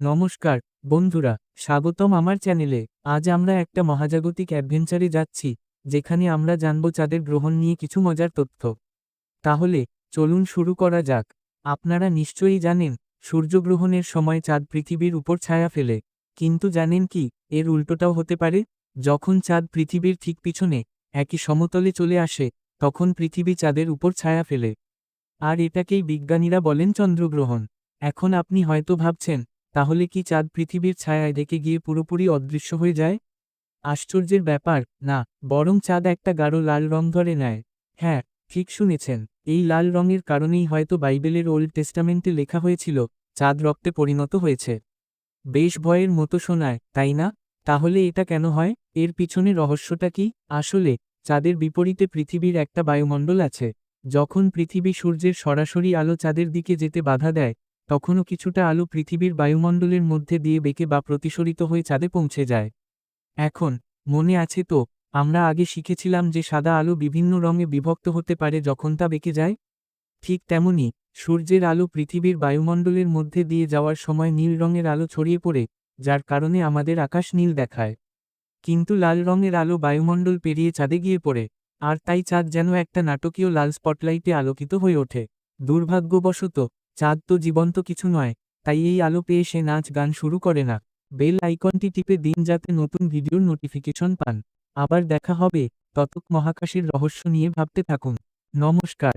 নমস্কার, বন্ধুরা, স্বাগতম আমার চ্যানেলে। আজ আমরা একটা মহাজাগতিক অ্যাডভেঞ্চারে যাচ্ছি, যেখানে আমরা জানব চাঁদের গ্রহণ নিয়ে কিছু মজার তথ্য। তাহলে, চলুন শুরু করা যাক। আপনারা নিশ্চয়ই জানেন, সূর্যগ্রহণের সময় চাঁদ পৃথিবীর উপর ছায়া ফেলে। কিন্তু জানেন কি, এর উল্টোটাও হতে পারে? যখন চাঁদ পৃথিবীর ঠিক পিছনে, একই সমতলে চলে আসে, তখন পৃথিবী চাঁদের উপর ছায়া ফেলে। আর এটাকেই বিজ্ঞানীরা বলেন চন্দ্রগ্রহণ। এখন আপনি হয়তো ভাবছেন তাহলে কি চাঁদ পৃথিবীর ছায়ায় ডেকে গিয়ে পুরোপুরি অদৃশ্য হয়ে যায়? আশ্চর্যের ব্যাপার, না, বরং চাঁদ একটা গাঢ় লাল রং ধরে নেয়। হ্যাঁ ঠিক শুনেছেন, এই লাল রঙের কারণেই হয়তো বাইবেলের ওল্ড টেস্টামেন্টে লেখা হয়েছিল, চাঁদ রক্তে পরিণত হয়েছে। বেশ ভয়ের মতো শোনায়, তাই না? তাহলে এটা কেন হয়? এর পিছনে রহস্যটা কি? আসলে, চাঁদের বিপরীতে পৃথিবীর একটা বায়ুমণ্ডল আছে। যখন পৃথিবী সূর্যের সরাসরি আলো চাঁদের দিকে যেতে বাধা দেয় তখনও কিছুটা আলো পৃথিবীর বায়ুমণ্ডলের মধ্যে দিয়ে বেঁকে বা প্রতিসরিত হয়ে চাঁদে পৌঁছে যায়। এখন, মনে আছে তো, আমরা আগে শিখেছিলাম যে সাদা আলো বিভিন্ন রঙে বিভক্ত হতে পারে যখন তা বেঁকে যায়? ঠিক তেমনি, সূর্যের আলো পৃথিবীর বায়ুমণ্ডলের মধ্যে দিয়ে যাওয়ার সময় নীল রঙের আলো ছড়িয়ে পড়ে, যার কারণে আমাদের আকাশ নীল দেখায়। কিন্তু লাল রঙের আলো বায়ুমণ্ডল পেরিয়ে চাঁদে গিয়ে পড়ে, আর তাই চাঁদ যেন একটা নাটকীয় লাল স্পটলাইটে আলোকিত হয়ে ওঠে। দুর্ভাগ্যবশত চাঁদ তো জীবন্ত কিছু নয়, তাই এই আলো পেয়ে সে নাচ গান শুরু করে না। বেল আইকনটি টিপে দিন যাতে নতুন ভিডিওর নোটিফিকেশন পান। আবার দেখা হবে ততক মহাকাশের রহস্য নিয়ে ভাবতে থাকুন। নমস্কার।